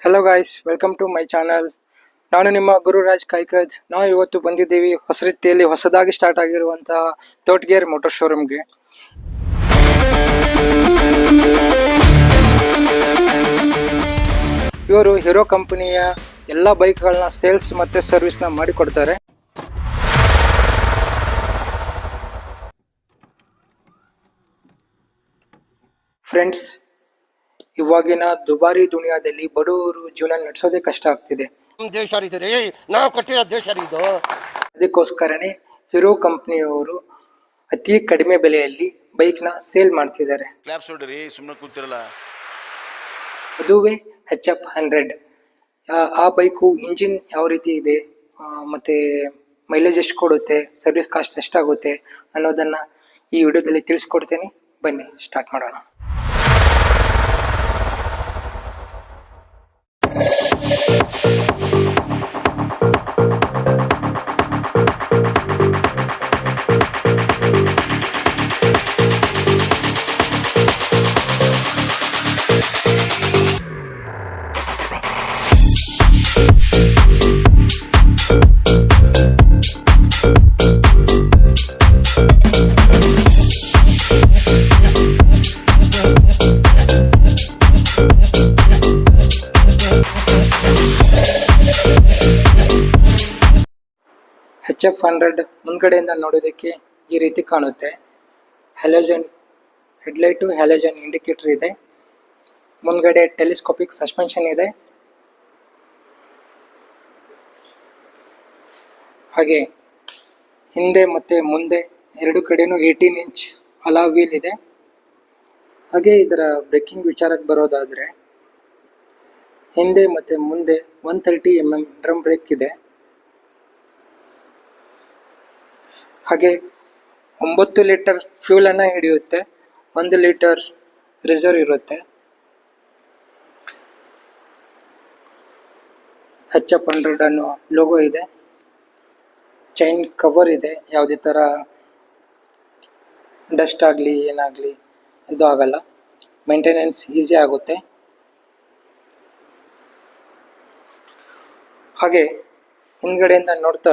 Hello guys welcome to my channel ನಾನು ನಿಮ್ಮ ಗುರುರಾಜ್ ಕೈಕಜ್ ನಾವು ಇವತ್ತು ಬಂದಿದ್ದೀವಿ ಹೊಸ ರೀತಿಯಲ್ಲಿ ಹೊಸದಾಗಿ ಸ್ಟಾರ್ಟ್ ಆಗಿರುವಂತಹ ತೋಟ್ಗೇರ್ ಮೋಟರ್ ಶೋರೂಮ್ಗೆ ಇವರು ಹೀರೋ ಕಂಪನಿಯ ಎಲ್ಲ ಬೈಕ್ಗಳನ್ನ ಸೇಲ್ಸ್ ಮತ್ತು ಸರ್ವಿಸ್ನ ಮಾಡಿಕೊಡ್ತಾರೆ. ಫ್ರೆಂಡ್ಸ್ ಇವಾಗಿನ ದುಬಾರಿ ದುನಿಯಾದಲ್ಲಿ ಬಡವರು ಜೀವನ ನಡೆಸೋದೇ ಕಷ್ಟ ಆಗ್ತಿದೆ. ನಮ್ ದೇಶ ರೀ ನಾವು ಕೊಟ್ಟಿರೋ ದೇಶ ರೀ ಇದು ಅದಕ್ಕೋಸ್ಕರನೇ ಹೀರೋ ಕಂಪ್ನಿಯವರು ಅತಿ ಕಡಿಮೆ ಬೆಲೆಯಲ್ಲಿ ಬೈಕ್ನ ಸೇಲ್ ಮಾಡ್ತಿದ್ದಾರೆ. ಕ್ಲಾಪ್ಸ್ ಹೊಡ್ರಿ ಸುಮ್ಮನೆ ಕೂತಿರಲ್ಲ. ಅದುವೇ ಹೆಚ್ ಎಫ್ ಹಂಡ್ರೆಡ್ ಆ ಬೈಕು ಇಂಜಿನ್ ಯಾವ ರೀತಿ ಇದೆ? ಆ, ಮತ್ತೆ ಮೈಲೇಜ್ ಎಷ್ಟು ಕೊಡುತ್ತೆ? ಸರ್ವಿಸ್ ಕಾಸ್ಟ್ ಎಷ್ಟಾಗುತ್ತೆ ಅನ್ನೋದನ್ನ ಈ ವಿಡಿಯೋದಲ್ಲಿ ತಿಳಿಸ್ಕೊಡ್ತೇನೆ. ಬನ್ನಿ ಸ್ಟಾರ್ಟ್ ಮಾಡೋಣ. H F hundred ಮುಂದ್ಗಡೆಯಿಂದ ನೋಡೋದಕ್ಕೆ ಈ ರೀತಿ ಕಾಣುತ್ತೆ. ಹ್ಯಾಲೋಜನ್ ಹೆಡ್ಲೈಟು ಹ್ಯಾಲೋಜನ್ ಇಂಡಿಕೇಟರ್ ಇದೆ. ಮುಂದ್ಗಡೆ ಟೆಲಿಸ್ಕೋಪಿಕ್ ಸಸ್ಪೆನ್ಷನ್ ಇದೆ. ಹಾಗೆ ಹಿಂದೆ ಮತ್ತೆ ಮುಂದೆ ಎರಡು ಕಡೆನೂ ಏಯ್ಟೀನ್ ಇಂಚ್ ಅಲಾ ವೀಲ್ ಇದೆ. ಹಾಗೆ ಇದರ ಬ್ರೇಕಿಂಗ್ ವಿಚಾರಕ್ಕೆ ಬರೋದಾದರೆ ಹಿಂದೆ ಮತ್ತೆ ಮುಂದೆ one thirty M M drum brake ಇದೆ. ಹಾಗೆ ಒಂಬತ್ತು ಲೀಟರ್ ಫ್ಯೂಲ್ ಅನ್ನ ಹಿಡಿಯುತ್ತೆ. ಒಂದು ಲೀಟರ್ ರಿಸರ್ವ್ ಇರುತ್ತೆ. ಹೆಚ್ ಎಫ್ ಹಂಡ್ರೆಡ್ ಅನ್ನೋ ಲೋಗೋ ಇದೆ. ಚೈನ್ ಕವರ್ ಇದೆ. ಯಾವುದೇ ಥರ ಡಸ್ಟ್ ಆಗಲಿ, ಏನಾಗಲಿ, ಇದು ಆಗಲ್ಲ. ಮೇಂಟೆನೆನ್ಸ್ ಈಸಿ ಆಗುತ್ತೆ. ಹಾಗೆ ಹಿಂದ್ಗಡೆಯಿಂದ ನೋಡ್ತಾ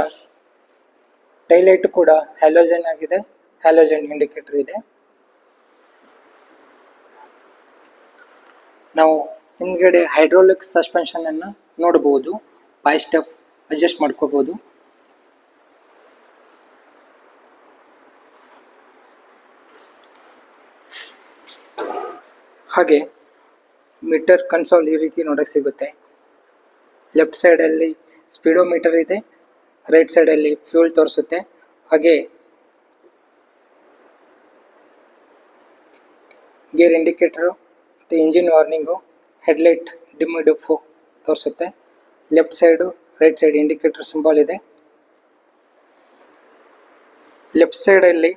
ಟೈಲೈಟ್ ಕೂಡ ಹ್ಯಾಲೋಜನ್ ಆಗಿದೆ, ಹ್ಯಾಲೋಜನ್ ಇಂಡಿಕೇಟರ್ ಇದೆ. ನಾವು ಹಿಂದ್ಗಡೆ ಹೈಡ್ರೋಲಿಕ್ ಸಸ್ಪೆನ್ಷನ್ ಅನ್ನು ನೋಡಬಹುದು ಬೈ ಸ್ಟೆಪ್ ಅಡ್ಜಸ್ಟ್ ಮಾಡ್ಕೋಬಹುದು ಹಾಗೆ ಮೀಟರ್ ಕನ್ಸೋಲ್ ಈ ರೀತಿ ನೋಡಕ್ ಸಿಗುತ್ತೆ. ಲೆಫ್ಟ್ ಸೈಡಲ್ಲಿ ಸ್ಪೀಡೋಮೀಟರ್ ಇದೆ ರೈಟ್ ಸೈಡಲ್ಲಿ ಫ್ಯೂಲ್ ತೋರಿಸುತ್ತೆ. ಹಾಗೆ ಗೇರ್ ಇಂಡಿಕೇಟರು ಮತ್ತು engine warning headlight dim dip ತೋರಿಸುತ್ತೆ. Left side right side indicator symbol ಇದೆ. ಲೆಫ್ಟ್ ಸೈಡಲ್ಲಿ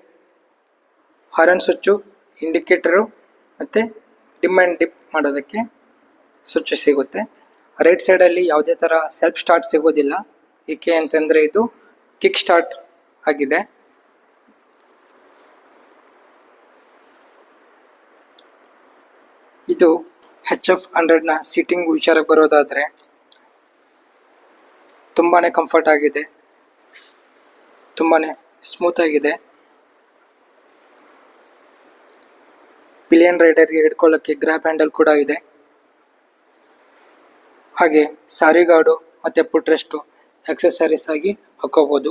ಹಾರನ್ ಸ್ವಿಚ್ಚು ಇಂಡಿಕೇಟರು ಮತ್ತು ಡಿಮ್ ಆ್ಯಂಡ್ ಡಿಪ್ ಮಾಡೋದಕ್ಕೆ ಸ್ವಿಚ್ ಸಿಗುತ್ತೆ. ರೈಟ್ ಸೈಡಲ್ಲಿ ಯಾವುದೇ ಥರ ಸೆಲ್ಫ್ ಸ್ಟಾರ್ಟ್ ಸಿಗೋದಿಲ್ಲ. ಏಕೆ ಅಂತಂದರೆ ಇದು ಕಿಕ್ ಸ್ಟಾರ್ಟ್ ಆಗಿದೆ. ಇದು ಹೆಚ್ ಎಫ್ ಹಂಡ್ರೆಡ್ನ ಸೀಟಿಂಗ್ ವಿಚಾರಕ್ಕೆ ಬರೋದಾದರೆ ತುಂಬಾ ಕಂಫರ್ಟ್ ಆಗಿದೆ. ತುಂಬಾ ಸ್ಮೂತ್ ಆಗಿದೆ. ಪಿಲಿಯನ್ ರೈಡರ್ಗೆ ಹಿಡ್ಕೊಳ್ಳೋಕ್ಕೆ ಗ್ರಾಪ್ ಹ್ಯಾಂಡಲ್ ಕೂಡ ಇದೆ. ಹಾಗೆ ಸಾರಿಗಾಡು ಮತ್ತು ಪುಟ್ರೆಸ್ಟು ಎಕ್ಸೆಸರೀಸ್ ಆಗಿ ಹಾಕೋಬೋದು.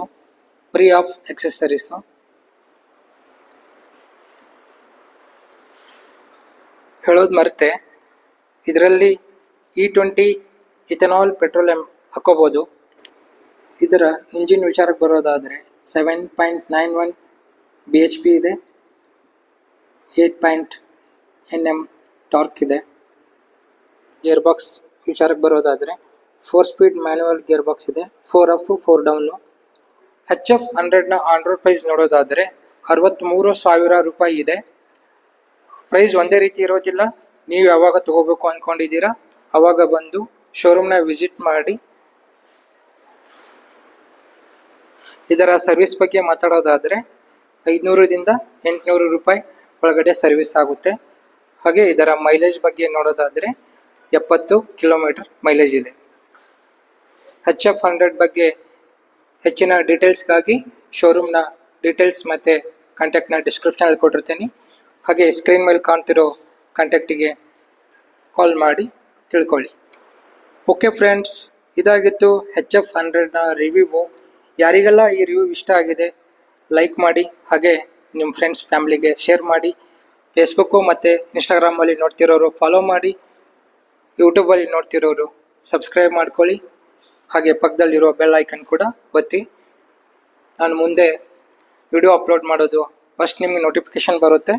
ಫ್ರೀ ಆಫ್ ಎಕ್ಸೆಸರೀಸು ಹೇಳೋದು ಮರೆತೆ. ಇದರಲ್ಲಿ ಇ ಟ್ವೆಂಟಿ ಇಥನಾಲ್ ಪೆಟ್ರೋಲಿಯಂ ಹಾಕೋಬೋದು. ಇದರ ಇಂಜಿನ್ ವಿಚಾರಕ್ಕೆ ಬರೋದಾದರೆ seven point nine one B H P ಇದೆ. Eight point N M torque ಇದೆ. ಏರ್ ಬಾಕ್ಸ್ ವಿಚಾರಕ್ಕೆ ಬರೋದಾದರೆ four speed manual gear box ಇದೆ four up four down H F ಹಂಡ್ರೆಡ್ನ on price ನೋಡೋದಾದರೆ ಅರವತ್ತ್ಮೂರು ಸಾವಿರ ರೂಪಾಯಿ ಇದೆ. ಪ್ರೈಸ್ ಒಂದೇ ರೀತಿ ಇರೋದಿಲ್ಲ. ನೀವು ಯಾವಾಗ ತಗೋಬೇಕು ಅಂದ್ಕೊಂಡಿದ್ದೀರಾ ಅವಾಗ ಬಂದು ಶೋರೂಮ್ನ ವಿಸಿಟ್ ಮಾಡಿ. ಇದರ ಸರ್ವಿಸ್ ಬಗ್ಗೆ ಮಾತಾಡೋದಾದರೆ ಐದುನೂರರಿಂದ ಎಂಟುನೂರು ರೂಪಾಯಿ ಒಳಗಡೆ ಸರ್ವಿಸ್ ಆಗುತ್ತೆ. ಹಾಗೆ ಇದರ ಮೈಲೇಜ್ ಬಗ್ಗೆ ನೋಡೋದಾದರೆ ಎಪ್ಪತ್ತು ಕಿಲೋಮೀಟರ್ ಮೈಲೇಜ್ ಇದೆ. ಎಚ್ ಎಫ್ ಹಂಡ್ರೆಡ್ ಬಗ್ಗೆ ಹೆಚ್ಚಿನ ಡೀಟೇಲ್ಸ್ಗಾಗಿ ಶೋರೂಮ್ನ ಡೀಟೇಲ್ಸ್ ಮತ್ತು ಕಾಂಟ್ಯಾಕ್ಟ್ನ ಡಿಸ್ಕ್ರಿಪ್ಷನಲ್ಲಿ ಕೊಟ್ಟಿರ್ತೀನಿ. ಹಾಗೆ ಸ್ಕ್ರೀನ್ ಮೇಲೆ ಕಾಣ್ತಿರೋ ಕಾಂಟ್ಯಾಕ್ಟಿಗೆ ಕಾಲ್ ಮಾಡಿ ತಿಳ್ಕೊಳ್ಳಿ. ಓಕೆ ಫ್ರೆಂಡ್ಸ್ ಇದಾಗಿತ್ತು ಹೆಚ್ ಎಫ್ ಹಂಡ್ರೆಡ್ನ ರಿವ್ಯೂ ಯಾರಿಗೆಲ್ಲ ಈ ರಿವ್ಯೂ ಇಷ್ಟ ಆಗಿದೆ ಲೈಕ್ ಮಾಡಿ, ಹಾಗೆ ನಿಮ್ಮ ಫ್ರೆಂಡ್ಸ್ ಫ್ಯಾಮ್ಲಿಗೆ ಶೇರ್ ಮಾಡಿ. ಫೇಸ್ಬುಕ್ಕು ಮತ್ತು ಇನ್ಸ್ಟಾಗ್ರಾಮಲ್ಲಿ ನೋಡ್ತಿರೋರು ಫಾಲೋ ಮಾಡಿ. ಯೂಟ್ಯೂಬಲ್ಲಿ ನೋಡ್ತಿರೋರು ಸಬ್ಸ್ಕ್ರೈಬ್ ಮಾಡ್ಕೊಳ್ಳಿ. ಹಾಗೆ ಪಕ್ಕದಲ್ಲಿರೋ ಬೆಲ್ ಐಕನ್ ಕೂಡ ಒತ್ತಿ. ನಾನು ಮುಂದೆ ವಿಡಿಯೋ ಅಪ್ಲೋಡ್ ಮಾಡೋದು ಫಸ್ಟ್ ನಿಮಗೆ ನೋಟಿಫಿಕೇಶನ್ ಬರುತ್ತೆ.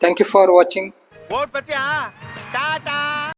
Thank you for watching